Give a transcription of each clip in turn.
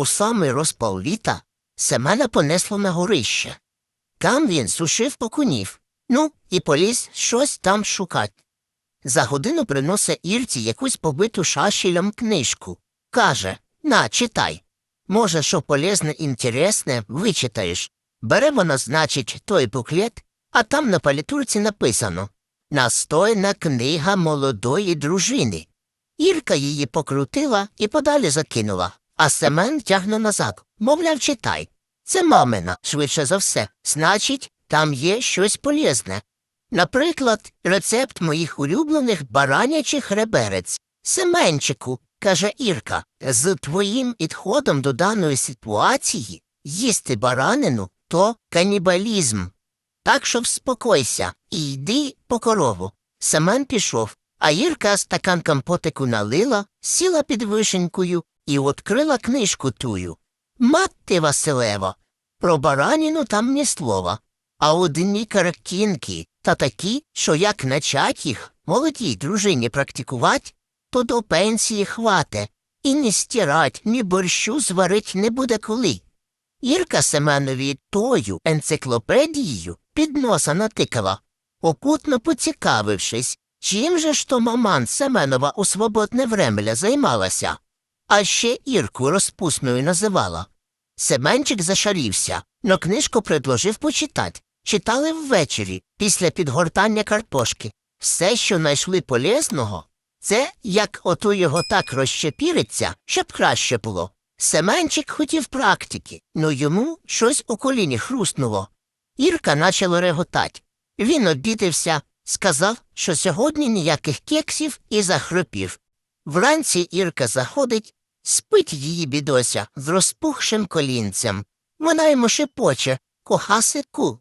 У самий розпал літа Семена понесло на горище. Там він сушив покунів, ну і поліз щось там шукать. За годину приносить Ірці якусь побиту шашелем книжку. Каже На, читай. Може, що полезне інтересне, вичитаєш. Бере вона, значить, той буклет, а там на палітурці написано Настойна книга молодої дружини. Ірка її покрутила і подалі закинула, а Семен тягне назад. Мовляв, читай. Це мамина, швидше за все. Значить, там є щось полезне. Наприклад, рецепт моїх улюблених баранячих реберець. Семенчику, каже Ірка, з твоїм підходом до даної ситуації їсти баранину то канібалізм. Так що вспокойся і йди по корову. Семен пішов, а Ірка стакан компотику налила, сіла під вишенькою і відкрила книжку тую. Мати Василево, про бараніну там ні слова, а одні картинки та такі, що як начать їх молодій дружині практикувати, то до пенсії хвате, і ні стирать, ні борщу зварить не буде коли. Ірка Семенові тою енциклопедією під носа натикала, окутно поцікавившись, чим же ж то маман Семенова у свободне времля займалася, а ще Ірку розпусною називала. Семенчик зашарівся, но книжку предложив почитати. Читали ввечері, після підгортання картошки. Все, що знайшли полезного, це як ото його так розщепіриться, щоб краще було. Семенчик хотів практики, но йому щось у коліні хрустнуло. Ірка начала реготать. Він обідився, сказав, що сьогодні ніяких кексів і захропів. Вранці Ірка заходить, спить її бідося з розпухшим колінцем. Вона йому шепоче кохасику.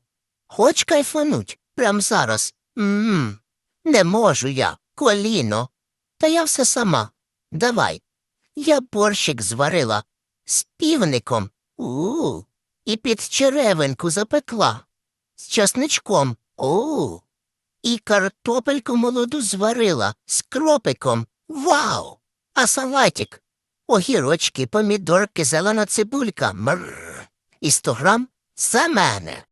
Хоч кайфануть прям зараз. Мм. Не можу я, коліно. Та я все сама. Давай. Я борщик зварила з півником. У. І під черевинку запекла. З часничком. У. І картопельку молоду зварила з кропиком. Вау! А салатик. Огірочки, помідорки, зелена цибулька. мрр, І сто грам за мене.